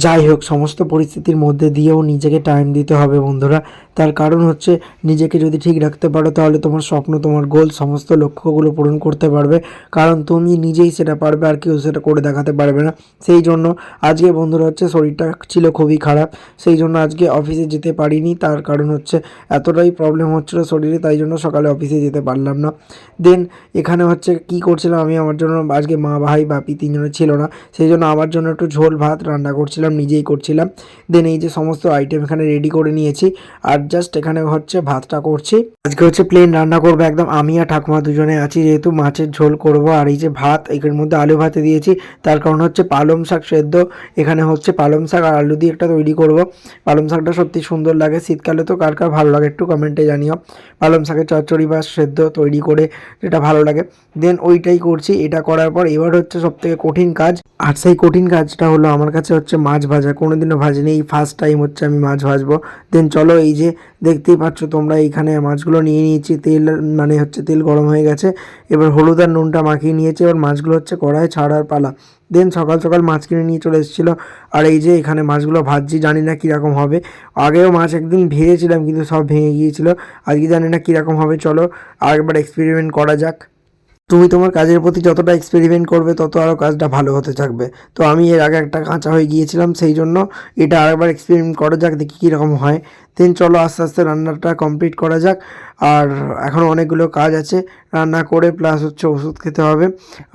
যাই হোক, সমস্ত পরিস্থিতির মধ্যে দিয়েও নিজেকে টাইম দিতে হবে বন্ধুরা। তার কারণ হচ্ছে, নিজেকে যদি ঠিক রাখতে পারো, তাহলে তোমার স্বপ্ন, তোমার গোল সমস্ত লক্ষ্যগুলো পূরণ করতে পারবে। কারণ তুমি নিজেই সেটা পারবে, আর কেউ সেটা করে দেখাতে পারবে না। সেই জন্য আজকে বন্ধুরা হচ্ছে, শরীরটা ছিল খুবই খারাপ। সেই জন্য আজকে অফিসে যেতে পারিনি। তার কারণ হচ্ছে, এতটাই প্রবলেম হচ্ছিল শরীরে, তাই জন্য সকালে অফিসে যেতে পারলাম না। দেন এখানে হচ্ছে, কি করছিলাম আমি? আমার জন্য, আজকে মা, ভাই, বাপি তিনজনে ছিল না। সেই জন্য আমার জন্য একটু ঝোল, ভাত রান্না করছিলাম। নিজেই করছিলাম। দেন এই যে সমস্ত আইটেম এখানে রেডি করে নিয়েছি। আর জাস্ট এখানে হচ্ছে ভাতটা করছি। আজকে হচ্ছে প্লেন রান্না করব একদম। আমি আর ঠাকুমা দুজনে আছি, যেহেতু মাছের ঝোল করব। আর এই যে ভাত, এর মধ্যে আলু ভাতে দিয়েছি। তার কারণ হচ্ছে পালং শাক সেদ্ধ। এখানে হচ্ছে পালং শাক আর আলু দিয়ে একটা তৈরি করব। পালং শাকটা সত্যি সুন্দর লাগে। শীতকালে তো কার কার ভালো লাগে একটু কমেন্টে জানিও। পালং শাকের চচ্চড়ি বা সেদ্ধ তৈরি করে যেটা ভালো লাগে। দেন ওইটাই করছি। এটা করার পর এবার হচ্ছে সব থেকে কঠিন কাজ। আর সেই কঠিন কাজটা হলো আমার কাছে হচ্ছে মাছ ভাজা, কোনোদিনও ভাজিনি এই ফার্স্ট টাইম হচ্ছে আমি মাছ ভাজবো। দেন চলো এই যে দেখতেই পাচ্ছ তোমরা, এইখানে মাছগুলো নিয়ে নিয়েছি। তেল মানে হচ্ছে তেল গরম হয়ে গেছে। এবার হলুদ আর নুনটা মাখিয়ে নিয়েছি। এবার মাছগুলো হচ্ছে কড়াই ছাড়ার পালা। দেন সকাল সকাল মাছ কিনে নিয়ে চলে এসেছিল। আর এই যে এখানে মাছগুলো ভাজছি, জানি না কীরকম হবে। আগেও মাছ একদিন ভেজেছিলাম, কিন্তু সব ভেঙে গিয়েছিল। আজকে জানি না কীরকম হবে, চলো আরেকবার এক্সপেরিমেন্ট করা যাক। তুমি তোমার কাজের প্রতি যতটা এক্সপেরিমেন্ট করবে, তত আরও কাজটা ভালো হতে থাকবে। তো আমি এর আগে একটা কাঁচা হয়ে গিয়েছিলাম সেই জন্য এটা আরেকবার এক্সপেরিমেন্ট করা যাক, দেখি কীরকম হয়। দেন চলো, আস্তে আস্তে রান্নাটা কমপ্লিট করা যাক। আর এখন অনেকগুলো কাজ আছে রান্না করে প্লাস হচ্ছে ওষুধ খেতে হবে।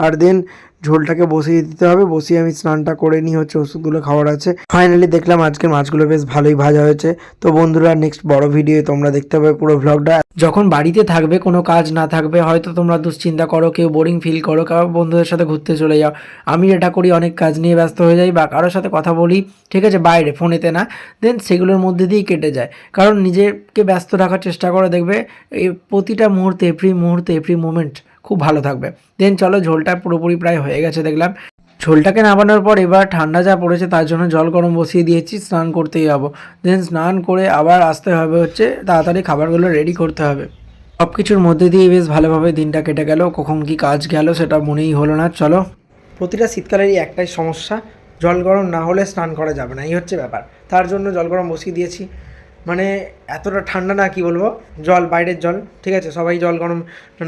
আর দেন ঝোলটাকে বসিয়ে দিতে হবে। বসিয়ে আমি স্নানটা করে নিয়ে হচ্ছে ওষুধগুলো খাওয়ার আছে। ফাইনালি দেখলাম আজকের মাছগুলো বেশ ভালোই ভাজা হয়েছে। তো বন্ধুরা নেক্সট বড় ভিডিও তোমরা দেখতে পাবে পুরো ভ্লগটা যখন বাড়িতে থাকবে, কোনো কাজ না থাকবে, হয়তো তোমরা দুশ্চিন্তা করো, কেউ বোরিং ফিল করো, কারও বন্ধুদের সাথে ঘুরতে চলে যাও। আমি এটা করি, অনেক কাজ নিয়ে ব্যস্ত হয়ে যাই বা কারোর সাথে কথা বলি, ঠিক আছে? বাইরে ফোনেতে না। দেন সেগুলোর মধ্যে দিয়েই কেটে যায়। কারণ নিজেকে ব্যস্ত রাখার চেষ্টা করে দেখবে এই প্রতিটা মুহূর্তে এভরি মুহূর্তে এভরি মোমেন্ট খুব ভালো থাকবে। দেন চলো ঝোলটা পুরোপুরি প্রায় হয়ে গেছে দেখলাম। ঝোলটাকে নামানোর পর এবার ঠান্ডা যা পড়েছে তার জন্য জল গরম বসিয়ে দিয়েছি, স্নান করতেই যাব। দেন স্নান করে আবার আসতে হবে হচ্ছে তাড়াতাড়ি খাবারগুলো রেডি করতে হবে। সব কিছুর মধ্যে দিয়ে বেশ ভালোভাবে দিনটা কেটে গেল, কখন কি কাজ গেল সেটা মনেই হলো না, চলো। প্রতিটা শীতকালেরই একটাই সমস্যা, জল গরম না হলে স্নান করা যাবে না, এই হচ্ছে ব্যাপার। তার জন্য জল গরম বসিয়ে দিয়েছি। মানে এতটা ঠান্ডা না, কি বলব? জল, বাইরের জল, ঠিক আছে? সবাই জল গরম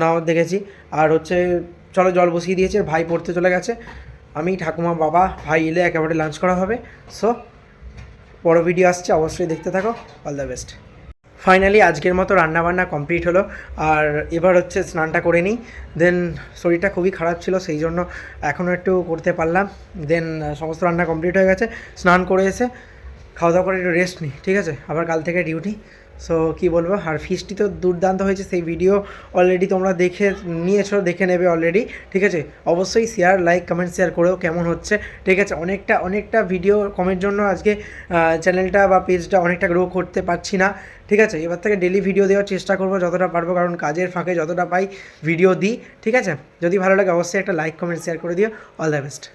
নাও দেখেছি। আর হচ্ছে, চলো জল বসিয়ে দিয়েছে, ভাই পড়তে চলে গেছে। আমি, ঠাকুমা, বাবা, ভাই এলে একেবারে লাঞ্চ করা হবে। সো বড় ভিডিও আসছে, অবশ্যই দেখতে থাকো। অল দ্য বেস্ট ফাইনালি আজকের মতো রান্নাবান্না কমপ্লিট হলো। আর এবার হচ্ছে, স্নানটা করে নিই। দেন শরীরটা খুবই খারাপ ছিল, সেই জন্য এখনও একটু করতে পারলাম। দেন সমস্ত রান্না কমপ্লিট হয়ে গেছে। স্নান করে এসে খাওয়া দাওয়া করে একটু রেস্ট নিই ঠিক আছে? আবার কাল থেকে ডিউটি সো কী বলব? আর ফিস্টি তো দুর্দান্ত হয়েছে, সেই ভিডিও অলরেডি তোমরা দেখে নিয়েছো, দেখে নেবে অলরেডি ঠিক আছে? অবশ্যই শেয়ার লাইক কমেন্ট শেয়ার করেও কেমন হচ্ছে, ঠিক আছে? অনেকটা অনেকটা ভিডিও কমের জন্য আজকে চ্যানেলটা বা পেজটা অনেকটা গ্রো করতে পারছি না, ঠিক আছে? এবার থেকে ডেলি ভিডিও দেওয়ার চেষ্টা করব যতটা পারব, কারণ কাজের ফাঁকে যতটা পাই ভিডিও দিই, ঠিক আছে? যদি ভালো লাগে অবশ্যই একটা লাইক কমেন্ট শেয়ার করে দিও অল দ্য বেস্ট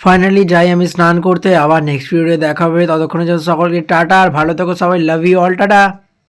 ফাইনালি যাই, আমি স্নান করতে আবার নেক্সট ভিডিওতে দেখা হবে ততক্ষণের জন্য সকলকে টাটা আর ভালো থেকো সবাই। Love you all tata.